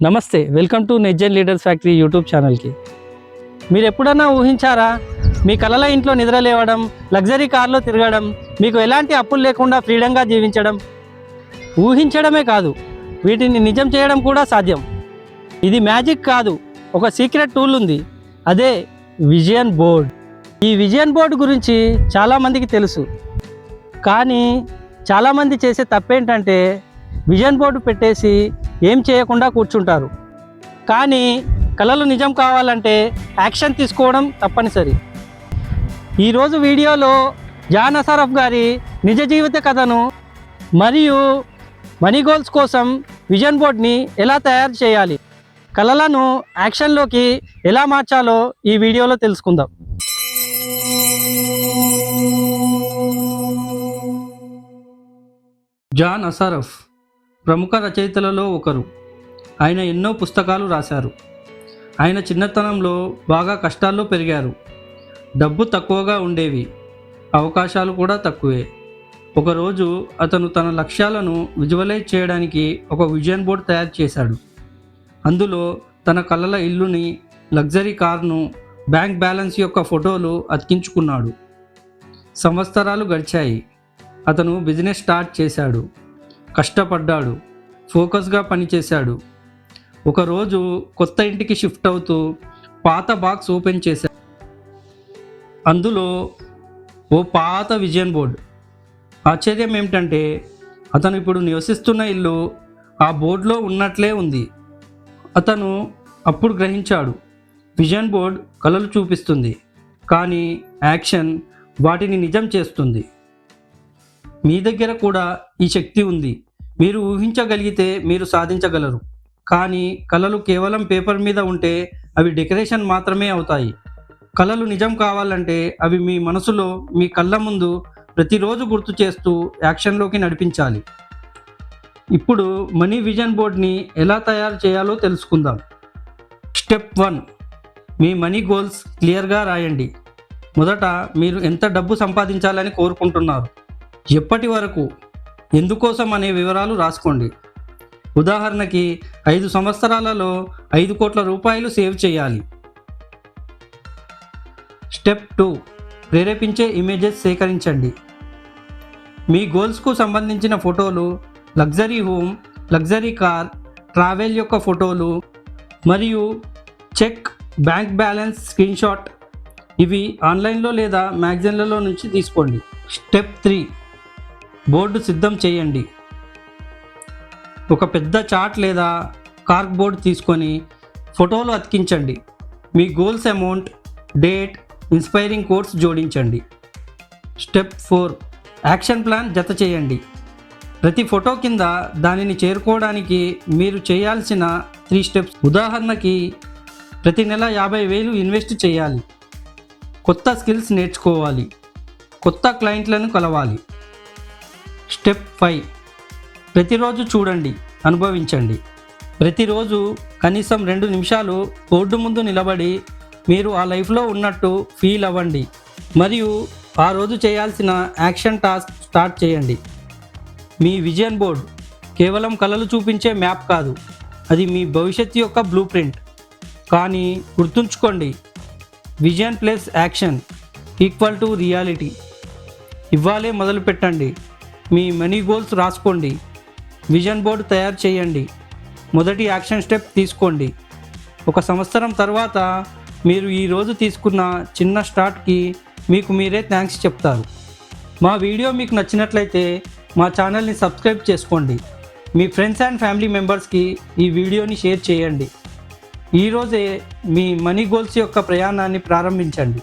నమస్తే welcome to నెజ్జన్ leaders factory YouTube ఛానల్కి. మీరు ఎప్పుడన్నా ఊహించారా? మీ కలల ఇంట్లో నిద్ర లేవడం లగ్జరీ కార్లో తిరగడం మీకు ఎలాంటి అప్పులు లేకుండా ఫ్రీడంగా జీవించడం? ఊహించడమే కాదు వీటిని నిజం చేయడం కూడా సాధ్యం. ఇది మ్యాజిక్ కాదు ఒక సీక్రెట్ టూల్ ఉంది. అదే విజయన్ బోర్డ్. ఈ విజయన్ బోర్డు గురించి చాలామందికి తెలుసు. కానీ చాలామంది చేసే తప్పేంటంటే విజన్ బోర్డు పెట్టేసి ఏం చేయకుండా కూర్చుంటారు. కానీ కళలు నిజం కావాలంటే యాక్షన్ తీసుకోవడం తప్పనిసరి. ఈరోజు వీడియోలో జాన్ అసారఫ్ గారి నిజ జీవిత కథను మరియు మనీ గోల్స్ కోసం విజన్ బోర్డ్ని ఎలా తయారు చేయాలి కళలను యాక్షన్లోకి ఎలా మార్చాలో ఈ వీడియోలో తెలుసుకుందాం. జాన్ అసారఫ్ ప్రముఖ రచయితలలో ఒకరు. ఆయన ఎన్నో పుస్తకాలు రాశారు. ఆయన చిన్నతనంలో బాగా కష్టాల్లో పెరిగారు. డబ్బు తక్కువగా ఉండేవి. అవకాశాలు కూడా తక్కువే. ఒకరోజు అతను తన లక్ష్యాలను విజువలైజ్ చేయడానికి ఒక విజన్ బోర్డ్ తయారు చేశాడు. అందులో తన కళ్ళల ఇల్లుని లగ్జరీ కార్ను బ్యాంక్ బ్యాలెన్స్ యొక్క ఫోటోలు అతికించుకున్నాడు. సంవత్సరాలు గడిచాయి. అతను బిజినెస్ స్టార్ట్ చేశాడు. కష్టపడ్డాడు. ఫోకస్గా పనిచేశాడు. ఒకరోజు కొత్త ఇంటికి షిఫ్ట్ అవుతూ పాత బాక్స్ ఓపెన్ చేశాడు అందులో ఓ పాత విజన్ బోర్డ్. ఆశ్చర్యం ఏమిటంటే అతను ఇప్పుడు నివసిస్తున్న ఇల్లు ఆ బోర్డులో ఉన్నట్లే ఉంది. అతను అప్పుడు గ్రహించాడు విజన్ బోర్డ్ కలలు చూపిస్తుంది కానీ యాక్షన్ వాటిని నిజం చేస్తుంది. మీ దగ్గర కూడా ఈ శక్తి ఉంది. మీరు ఊహించగలిగితే మీరు సాధించగలరు. కానీ కళలు కేవలం పేపర్ మీద ఉంటే అవి డెకరేషన్ మాత్రమే అవుతాయి. కళలు నిజం కావాలంటే అవి మీ మనసులో మీ కళ్ళ ముందు ప్రతిరోజు గుర్తు చేస్తూ యాక్షన్లోకి నడిపించాలి. ఇప్పుడు మనీ విజన్ బోర్డ్ని ఎలా తయారు చేయాలో తెలుసుకుందాం. Step one. మీ మనీ గోల్స్ క్లియర్గా రాయండి. మొదట మీరు ఎంత డబ్బు సంపాదించాలని కోరుకుంటున్నారు? ఎప్పటి వరకు? ఎందుకోసం అనే వివరాలు రాసుకోండి. ఉదాహరణకి ఐదు సంవత్సరాలలో ఐదు కోట్ల రూపాయలు సేవ్ చేయాలి. స్టెప్ టూ ప్రేరేపించే ఇమేజెస్ సేకరించండి. మీ గోల్స్కు సంబంధించిన ఫోటోలు luxury home luxury car travel యొక్క ఫోటోలు మరియు చెక్ బ్యాంక్ బ్యాలెన్స్ స్క్రీన్షాట్ ఇవి ఆన్లైన్లో లేదా మ్యాగజైన్లలో నుంచి తీసుకోండి. స్టెప్ త్రీ బోర్డు సిద్ధం చేయండి. ఒక పెద్ద చార్ట్ లేదా కార్క్ బోర్డ్ తీసుకొని ఫోటోలు అతికించండి. మీ goals amount date inspiring course జోడించండి. స్టెప్ ఫోర్ యాక్షన్ ప్లాన్ జత చేయండి. ప్రతి ఫోటో కింద దానిని చేరుకోవడానికి మీరు చేయాల్సిన త్రీ స్టెప్స్. ఉదాహరణకి ప్రతి నెల యాభై వేలు ఇన్వెస్ట్ చేయాలి. కొత్త స్కిల్స్ నేర్చుకోవాలి. కొత్త క్లయింట్లను కలవాలి. Step five. ప్రతిరోజు చూడండి అనుభవించండి. ప్రతిరోజు కనీసం రెండు నిమిషాలు బోర్డు ముందు నిలబడి మీరు ఆ లైఫ్లో ఉన్నట్టు ఫీల్ అవ్వండి. మరియు ఆ రోజు చేయాల్సిన యాక్షన్ టాస్క్ స్టార్ట్ చేయండి. మీ విజన్ బోర్డ్ కేవలం కళలు చూపించే మ్యాప్ కాదు అది మీ భవిష్యత్తు యొక్క బ్లూ ప్రింట్. కానీ గుర్తుంచుకోండి vision plus action equal to reality. ఇవ్వాలే మొదలు పెట్టండి మీ మనీ గోల్స్ రాసుకోండి. విజన్ బోర్డు తయారు చేయండి. మొదటి యాక్షన్ స్టెప్ తీసుకోండి. ఒక సంవత్సరం తర్వాత మీరు ఈరోజు తీసుకున్న చిన్న స్టార్ట్కి మీకు మీరే థ్యాంక్స్ చెప్తారు. మా వీడియో మీకు నచ్చినట్లయితే మా ఛానల్ని సబ్స్క్రైబ్ చేసుకోండి. మీ ఫ్రెండ్స్ అండ్ ఫ్యామిలీ మెంబర్స్కి ఈ వీడియోని షేర్ చేయండి. ఈరోజే మీ మనీ గోల్స్ యొక్క ప్రయాణాన్ని ప్రారంభించండి.